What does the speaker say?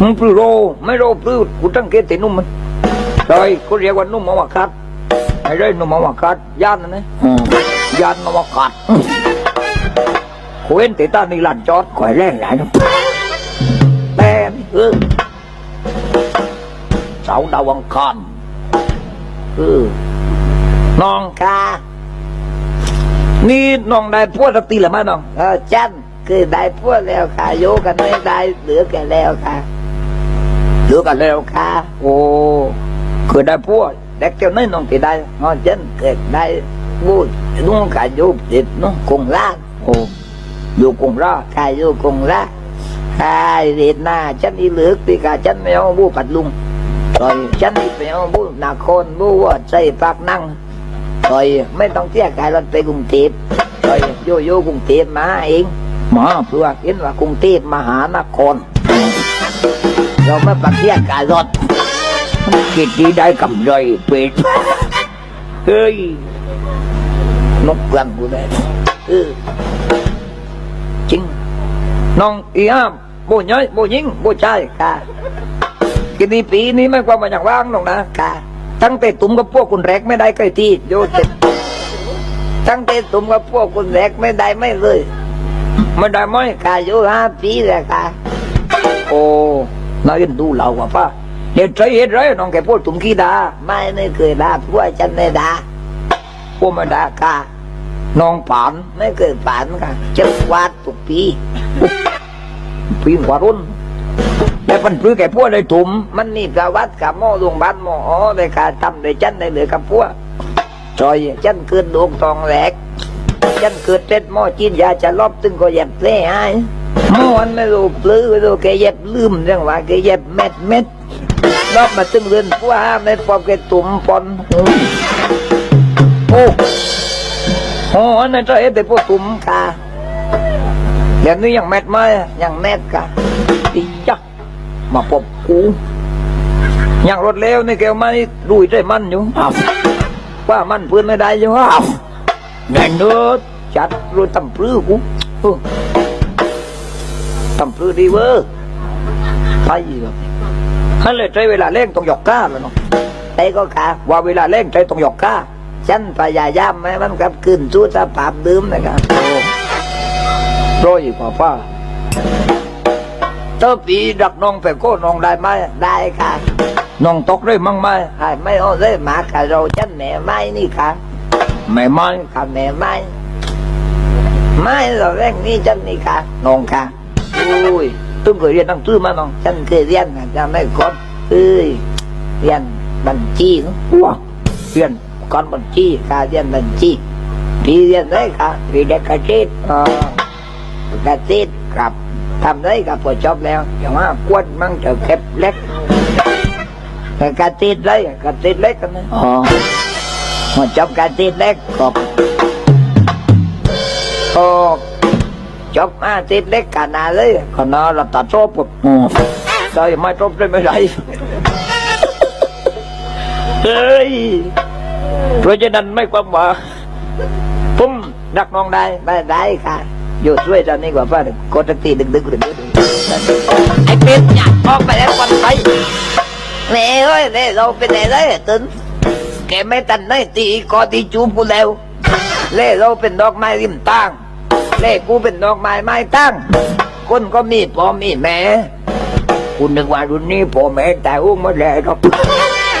มึงปลื้อโรไม่โรปลื้อกูตั้งเกตตินุ่มมันเลยกูเรียกว่านุ่มอวกาศไอ้เรื่องนุ่มอวกาศย่านนั่นนะย่านอวกาศกูเห็นติตานี่ลันจอดก่อยแรงหลายนะแต่นี่เออเสาดาวังคารเออน้องกานี่น้องได้พวดสักตีหรือไม่น้องเออจัน คือได้พวกแล้วค่ะโยกันไม่ได้เหลือแก่แล้วค่ะเหลือกันแล้วค่ะ โอ้เคยได้พวดเด็กเจ้าน้อยน้องที่ได้งอจันเกิดได้บูดนุ่งขาโยบติดนุ่งคงล่าโอ้อยู่กงราชขาโยคงล่างขายเรียนหน้าจันอีเหลือกตีกาจันไม่เอาบูปัดลุงต่อยจันอีไปเอาบูนาคอนบูว่าใจปากนั่งต่อยไม่ต้องเที่ยกายรถไปกรุงเทพต่อยโยโย่กรุงเทพมาเอง มาเพื่อเห็นว่ากรุงเทพมหานคร เราไม่ปักเที่ยกายรถกิจดีได้กำไรเป็ดเฮ้ยนกเปลืองกูเลยเออจริงน้องอีอ้ามโบย้อยโบยิงโบชายค่ะกินนี้ปีนี้ไม่ความมาอย่างว่างหรอกนะค่ะ ตั้งแต่ตุ้มกับพวกคุณแรกไม่ได้ใกล้ที่โยเต็ตั้งแต่ตุ่มกับพวกคนแรกไม่ได้ไม่เลย ไม่ได้ไหมค่ะโยห้าปีแล้วค่ะโอ้นายเอ็นดูเราว่ะป้าเด็ดใจเห็ดไรน้องแกพูดตุ้มขี้ดาไม่ไม่เคยด่าพวกฉันไม่ด่าพวกไม่ได้ค่ะน้องป่านไม่เคยฝันค่ะจะวาดทุกปีปีนกว่ารุ่นแต่ปันพื้นแกพูดเลยตุ้มมันมีประวัติกับหมอโรงพยาบาลหมออ๋อเลยค่ะทำเลยฉันได้เลยกับพวกจอยฉันเกิดดวงทองแหลก ฉันเกิดเจ็ดหม้อจีนยาจะลอบตึงก็เย็บเล่ให้หม้อมันไม่รู้ปลื้อไม่รู้แกเย็บลืมเรื่องว่าแกเย็บเม็ดเม็ดรอบมาตึงเรือนพวห้าเม็ดพอแกตุ่มปอนโอ้โอ้อันนั้นจะเห็ดแต่พวกตุ้มค่ะเดี๋ยวนี้ยังแมทไหมย่างแม็ดค่ะตีจักมาพบกูยังรถเร็วนี่แกไม่รู้ใจมันอยู่ว่ามันเพื่อนไม่ได้อยู่อ้าวแน่นเนื้อ จัดรู้ตำปลื้อกูเออตำปลื้อดีเวอร์ไปแบบให้เลยใจเวลาเร่งต้องหยอกก้าแล้วเนาะไอ้ก็ค่ะว่าเวลาเร่งใจต้องหยอกก้าฉันพยายามให้มันกลับคืนสู่สภาพเดิมนะครับโอ้ร้อยกว่าป้าเต้าปีดักน้องไปโก้น้องได้ไหมได้ค่ะน้องตกได้มั่งไหมไม่เอาเลยหมาค่ะเราฉันแม่ไม้นี่ค่ะไม่ไหมค่ะแม่ไม้ ไม้เราแรกนี่ฉันนี่ค่ะน้องค่ะอุ้ยตึ้งเคยเรียนตั้งตื้อมาน้องฉันเคยเรียนนะจะไม่กดเอ้ยเรียนบัญชีเนอะว้าเรียนก่อนบัญชีค่ะเรียนบัญชีพี่เรียนได้ค่ะปีเด็กกระเจิดเอ่อเกษตรครับทำได้กับพอจบแล้วอย่างว่ากวดมั่งจะเก็บเล็กแต่เกษตรได้เกษตรเล็กกันนะอ๋อพอจบเกษตรเล็กครับ โอ้จบมาเกษตรเล็กกันนาเลยคณะรัฐศาสตร์ปุ๊บอ๋อได้ไม่จบได้ไม่ได้เฮ้ยเพราะฉะนั้นไม่ความว่าผมดักน้องได้ได้ได้ค่ะ อยู่ช่วยตอนนี้กว่าป้าหนึ่งกดสักทีดึกดึกดึกดึกไอ้เป็ดอยากออกไปแล้ววันไปแม่เอ้ยแม่เราเป็นไหนเลยตึนแกไม่ตันได้ตีกอตีจูบกูแล้ว เล่เราเป็นดอกไม้ริมตั้งเล่กูเป็นดอกไม้ไม้ตั้งคนก็มีพ่อมีแม่คุณนึกว่ารุ่นนี้พ่อแม่แต่อุ้มมาแล้วครับ